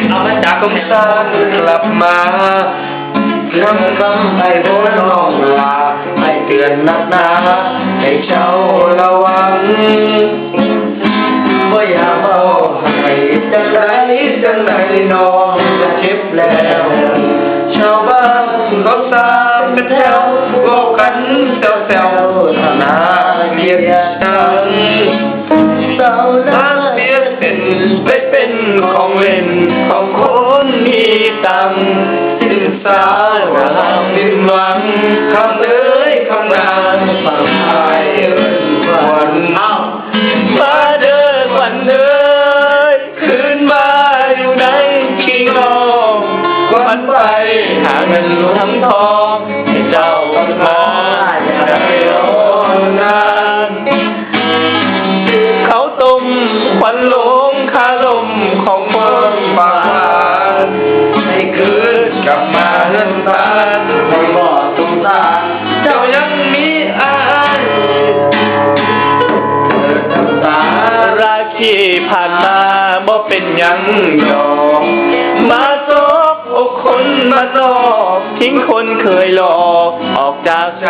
บเอามาจากสงสารกลับมาคำคำไอ้โบน้องลาให้เตือนนักหนาให้เจ้าระวังบ่อย่าเมาให้จังไรจังไรน้องจะเจ็บแล้ว ชาวบ้านเขาสามเป็นแถวบอกกัน ตังสิ้นสาวงามสิ้นหวังคำเอ้ยคำนานฝั่งไทยเอิ้นวันเอ้ามาเด้อควันเอ้ยคืนมาอยู่ในขี้งองวันไปหาเงินทำทองให้เจ้ากันมาได้รอนานเขาต้มควันหลงคาลมของ กลับมาเฮือนบ้านไม่บ่สงตาเจ้ายังมีอายเดินางสาราที่ผ่านมาบ่เป็นยังดอกมาซบอกคนมาหลอกทิ้งคนเคยหลอกออกจากใจ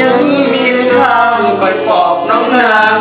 ยังมีทางไปยปอบน้องนา